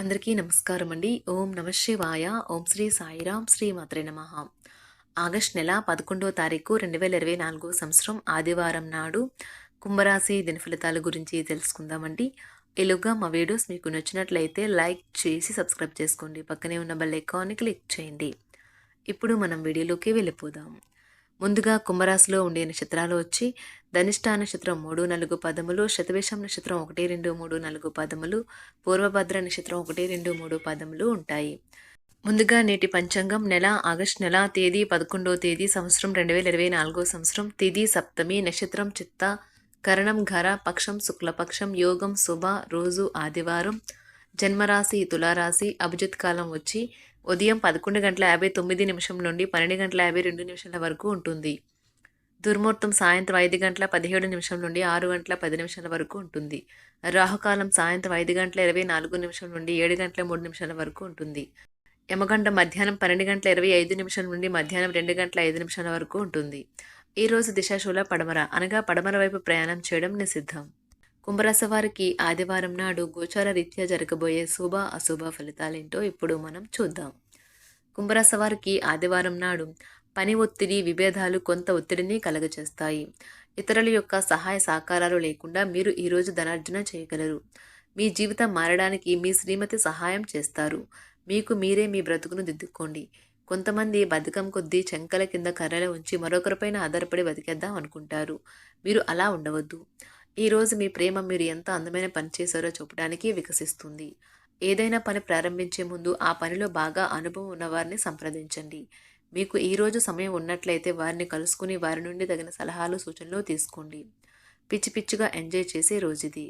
అందరికీ నమస్కారం అండి. ఓం నమ శివాయ. ఓం శ్రీ సాయిరాం శ్రీ మాత్రే నమ. ఆగస్ట్ నెల పదకొండో తారీఖు రెండు వేల ఇరవై నాలుగో సంవత్సరం ఆదివారం నాడు కుంభరాశి దినఫలితాల గురించి తెలుసుకుందామండి. ఎలుగా మా వీడియోస్ మీకు నచ్చినట్లయితే లైక్ చేసి సబ్స్క్రైబ్ చేసుకోండి. పక్కనే ఉన్న బెల్ ఐకాన్ని క్లిక్ చేయండి. ఇప్పుడు మనం వీడియోలోకి వెళ్ళిపోదాం. ముందుగా కుంభరాశిలో ఉండే నక్షత్రాలు వచ్చి ధనిష్ఠా నక్షత్రం మూడు నాలుగు పదములు శతవేషం నక్షత్రం ఒకటి రెండు మూడు నాలుగు పదములు పూర్వభద్ర నక్షత్రం ఒకటి రెండు మూడు పదములు ఉంటాయి. ముందుగా నేటి పంచాంగం నెల ఆగస్టు నెల తేదీ పదకొండవ తేదీ సంవత్సరం రెండు వేల ఇరవై నాలుగో సంవత్సరం తిథి సప్తమి నక్షత్రం చిత్త కరణం ఘర పక్షం శుక్లపక్షం యోగం శుభ రోజు ఆదివారం జన్మరాశి తులారాశి అభిజిత్ కాలం వచ్చి ఉదయం పదకొండు గంటల యాభై తొమ్మిది నిమిషం నుండి పన్నెండు గంటల యాభై రెండు నిమిషాల వరకు ఉంటుంది. దుర్ముహూర్తం సాయంత్రం ఐదు గంటల పదిహేడు నిమిషం నుండి ఆరు గంటల పది నిమిషాల వరకు ఉంటుంది. రాహుకాలం సాయంత్రం ఐదు గంటల ఇరవై నాలుగు నిమిషం నుండి ఏడు గంటల మూడు నిమిషాల వరకు ఉంటుంది. యమగంట మధ్యాహ్నం పన్నెండు గంటల ఇరవై ఐదు నిమిషం నుండి మధ్యాహ్నం రెండు గంటల ఐదు నిమిషాల వరకు ఉంటుంది. ఈ రోజు దిశాశూల పడమర అనగా పడమర వైపు ప్రయాణం చేయడం నిషిద్ధం. కుంభరాశి వారికి ఆదివారం నాడు గోచార రీత్యా జరగబోయే శుభ అశుభ ఫలితాలేంటో ఇప్పుడు మనం చూద్దాం. కుంభరాశి వారికి ఆదివారం నాడు పని ఒత్తిడి విభేదాలు కొంత ఒత్తిడిని కలగచేస్తాయి ఇతరుల యొక్క సహాయ సహకారాలు లేకుండా మీరు ఈరోజు ధనార్జన చేయగలరు. మీ జీవితం మారడానికి మీ శ్రీమతి సహాయం చేస్తారు. మీకు మీరే మీ బ్రతుకును దిద్దుకోండి. కొంతమంది బతుకం కొద్దీ చెంకల కింద కర్రలు ఉంచి మరొకరిపైన ఆధారపడి బతికేద్దాం అనుకుంటారు. మీరు అలా ఉండవద్దు. ఈరోజు మీ ప్రేమ మీరు ఎంత అందమైన పని చేశారో చూపడానికి వికసిస్తుంది. ఏదైనా పని ప్రారంభించే ముందు ఆ పనిలో బాగా అనుభవం ఉన్నవారిని సంప్రదించండి. మీకు ఈరోజు సమయం ఉన్నట్లయితే వారిని కలుసుకుని వారి నుండి తగిన సలహాలు సూచనలు తీసుకోండి. పిచ్చి పిచ్చిగా ఎంజాయ్ చేసే రోజుది.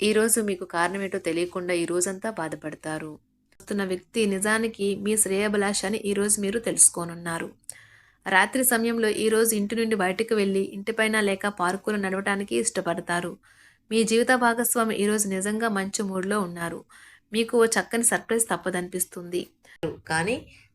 ఈరోజు మీకు కారణమేటో తెలియకుండా ఈ రోజంతా బాధపడతారు. వస్తున్న వ్యక్తి నిజానికి మీ శ్రేయభిలాష అని ఈరోజు మీరు తెలుసుకోనున్నారు. రాత్రి సమయంలో ఈరోజు ఇంటి నుండి బయటకు వెళ్ళి ఇంటిపైన లేక పార్కులు నడవటానికి ఇష్టపడతారు. మీ జీవిత భాగస్వామి ఈరోజు నిజంగా మంచి మూడ్లో ఉన్నారు. మీకు ఓ చక్కని సర్ప్రైజ్ తప్పదనిపిస్తుంది. కానీ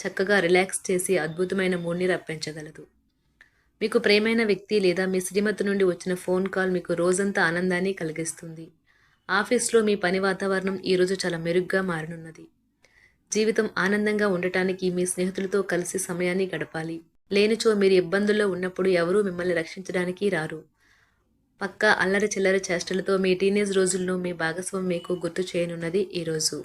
చక్కగా రిలాక్స్ చేసి అద్భుతమైన మూడ్ని రప్పించగలదు. మీకు ప్రేమైన వ్యక్తి లేదా మీ శ్రీమతి నుండి వచ్చిన ఫోన్ కాల్ మీకు రోజంతా ఆనందాన్ని కలిగిస్తుంది. ఆఫీస్లో మీ పని వాతావరణం ఈరోజు చాలా మెరుగ్గా మారనున్నది. జీవితం ఆనందంగా ఉండటానికి మీ స్నేహితులతో కలిసి సమయాన్ని గడపాలి. లేనిచో మీరు ఇబ్బందుల్లో ఉన్నప్పుడు ఎవరూ మిమ్మల్ని రక్షించడానికి రారు. పక్క అల్లరి చిల్లరి చేష్టలతో మీ టీనేజ్ రోజుల్లో మీ భాగస్వామి మీకు గుర్తు చేయనున్నది ఈరోజు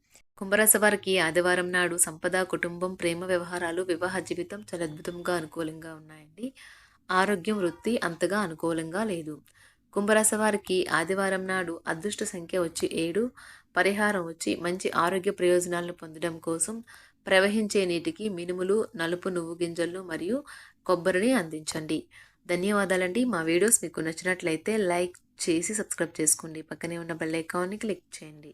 కుంభరాశి వారికి ఆదివారం నాడు సంపద కుటుంబం ప్రేమ వ్యవహారాలు వివాహ జీవితం చాలా అద్భుతంగా అనుకూలంగా ఉన్నాయండి. ఆరోగ్యం వృత్తి అంతగా అనుకూలంగా లేదు. కుంభరాశి వారికి ఆదివారం నాడు అదృష్ట సంఖ్య వచ్చి ఏడు పరిహారం వచ్చి మంచి ఆరోగ్య ప్రయోజనాలను పొందడం కోసం ప్రవహించే నీటికి మినుములు నలుపు నువ్వు గింజలు మరియు కొబ్బరిని అందించండి. ధన్యవాదాలండి. మా వీడియోస్ మీకు నచ్చినట్లయితే లైక్ చేసి సబ్స్క్రైబ్ చేసుకోండి. పక్కనే ఉన్న బెల్ ఐకాన్ని క్లిక్ చేయండి.